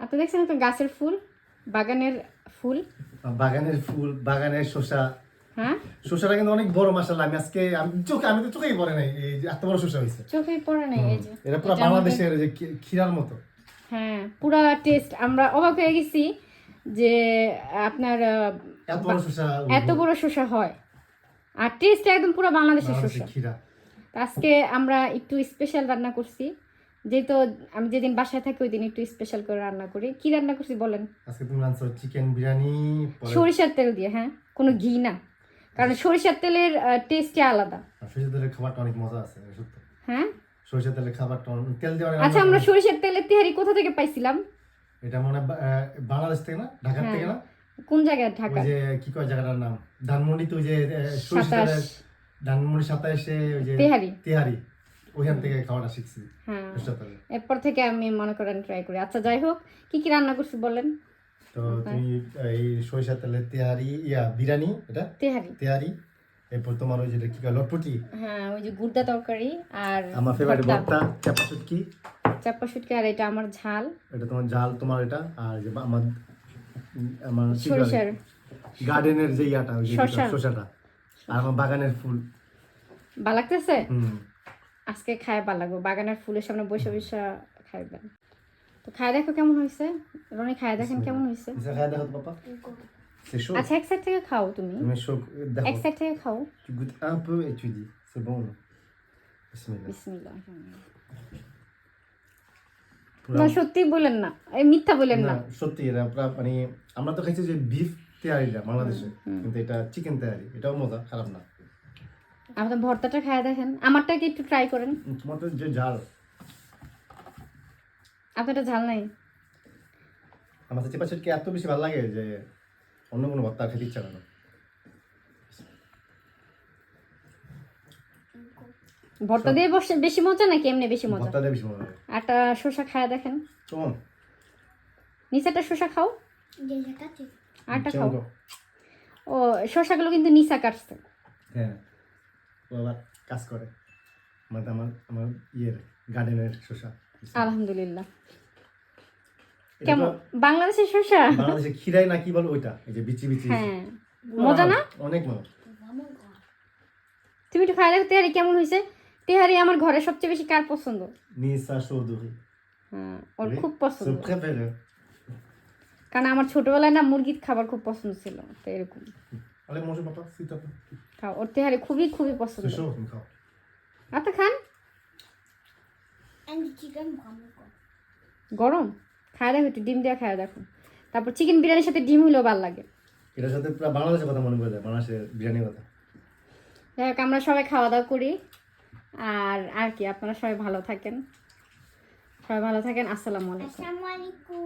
আপনি দেখছেন তো গাছের ফুল? বাগানের ফুল? বাগানের ফুল বাগানের শসা। হ্যাঁ? শসাটা কিন্তু অনেক বড় আমি আজকে আমি চোখে আমি তো চোখেই পড়ে নাই। এই যে এত বড় শসা হয়েছে। চোখে পড়ে নেই এই যে। এটা পুরো বাংলাদেশের যে ক্ষীরার মতো। হ্যাঁ পুরা টেস্ট আমরা অবাক হয়ে গেছি যে আপনার এত বড় শসা এত বড় শসা হয়। আর টেস্ট একদম পুরো বাংলাদেশের শসা। আজকে আমরা একটু স্পেশাল রান্না করছি। যেহেতু আমি যেদিন বাসায় থাকি ওই দিন একটু স্পেশাল করে রান্না করি। কি রান্না করছি বলেন? আজকে তুমি রান্নাছো চিকেন বিরিয়ানি সরিষার তেল দিয়ে হ্যাঁ? কোনো ঘি না। কারণ সরিষার তেলের টেস্টই আলাদা। সরিষা তেলের খাবারটা অনেক মজা আছে সত্য। হ্যাঁ? সরিষা তেলের খাবারটা তেল দিয়ে আচ্ছা আমরা সরিষার তেলের তেহারি কোথা থেকে পাইছিলাম? এটা মনে বাংলাদেশ থেকে না? ঢাকার হ্যাঁ, থেকে না? কোন জায়গায় ঢাকা? যে কি কয় জায়গাটার নাম? ধানমন্ডিতে ওই যে আহ, সরিষা তেলের ধানমন্ডি সাতাশে ওই যে তেহারি। তেহারি। ওইখান থেকে খাওয়াটা শিখছি। হ্যাঁ এরপর থেকে আমি মনে করেন ট্রাই করি। আচ্ছা যাই হোক কি কি রান্না করছি বলেন? তো তুমি এই সরিষা তেলের তেহারি ইয়া বিরিয়ানি এটা? তেহারি। তেহারি। এরপর তোমার ওই যেটা কি লটপটি? হ্যাঁ ওই যে গুড়দা তরকারি আর আমার ফেভারিট ভর্তা, চাপা চুটকি চাপ্পা শুটকি আর এটা আমার ঝাল। এটা তোমার জাল তোমার এটা আর যে আমার আমার সরিষার। গার্ডেনের যে ইয়াটা ওই যে শসা। শসাটা। আর আমার বাগানের ফুল। ভালো লাগতেছে? হুম। আজকে খায় ভালো লাগবে। বাগানের ফুলের সামনে বসে বসে খাইবেন। তো খায় দেখো কেমন হয়েছে রনি খায় দেখেন কেমন হয়েছে ইসা খায় দেখো পাপা। আচ্ছা এক সাইড থেকে খাও তুমি। এক সাইড থেকে খাও। tu goûtes un peu et tu dis c'est bon non Bismillah. বিসমিল্লাহ না সত্যি বলেন না। এই মিথ্যা বলেন না। সত্যি এটা মানে আমরা তো খাইছি যে বিফ তেহারিটা বাংলাদেশে। কিন্তু এটা চিকেন তেহারি এটাও মজা খারাপ না। আমাদের ভর্তাটা খায় দেখেন। আমারটা কি একটু ট্রাই করেন। উম, তোমার তো যে ঝাল। আপনারটা ঝাল নাই। আমার তো চেপা চটকে এত বেশি ভালো লাগে যে অন্য কোনো ভর্তা খেতে ইচ্ছা করে না। ভর্তা দিয়ে বসে বেশি মজা নাকি এমনি বেশি মজা? ভর্তা দিয়ে বেশি মজা একটা শসা খায় দেখেন। কেমন নিচাটা শসা খাও। আরটা খাও। ও শসাগুলো কিন্তু নিচা কাটছে। হ্যাঁ। ও আবার কাজ করে। মানে আমার আমার ইয়ের গার্ডেনের শসা আলহামদুলিল্লাহ। কেমন? বাংলাদেশের শসা বাংলাদেশে খিরাই না কি বল ওইটা? এই যে বিচি বিচি হ্যাঁ। মজা না? অনেক মজা। তুমি একটু খাই দেখো তেহারি কেমন হয়েছে? তেহারি আমার ঘরে সবচেয়ে বেশি কার পছন্দ? নিসা চৌধুরী। হ্যাঁ ওর খুব পছন্দ। কারণ আমার ছোটবেলায় না মুরগির খাবার খুব পছন্দ ছিল তো এরকম। Allez manger papa s'il খাও ওর তেহারি খুবই খুবই পছন্দ। C'est chaud, Mikao. আচ্ছা খান? And the chicken bramble. গরম। খায় দেখো একটু ডিম দেওয়া খায় দেখো। তারপর চিকেন বিরিয়ানির সাথে ডিম হইলেও ভালো লাগে। এটার সাথে পুরো বাংলাদেশের কথা মনে পড়ে যায় বাংলাদেশের বিরিয়ানির কথা। যাই হোক আমরা সবাই খাওয়া দাওয়া করি। আর আর কি আপনারা সবাই ভালো থাকেন। সবাই ভালো থাকেন আসসালামু আলাইকুম। Assalamualaikum.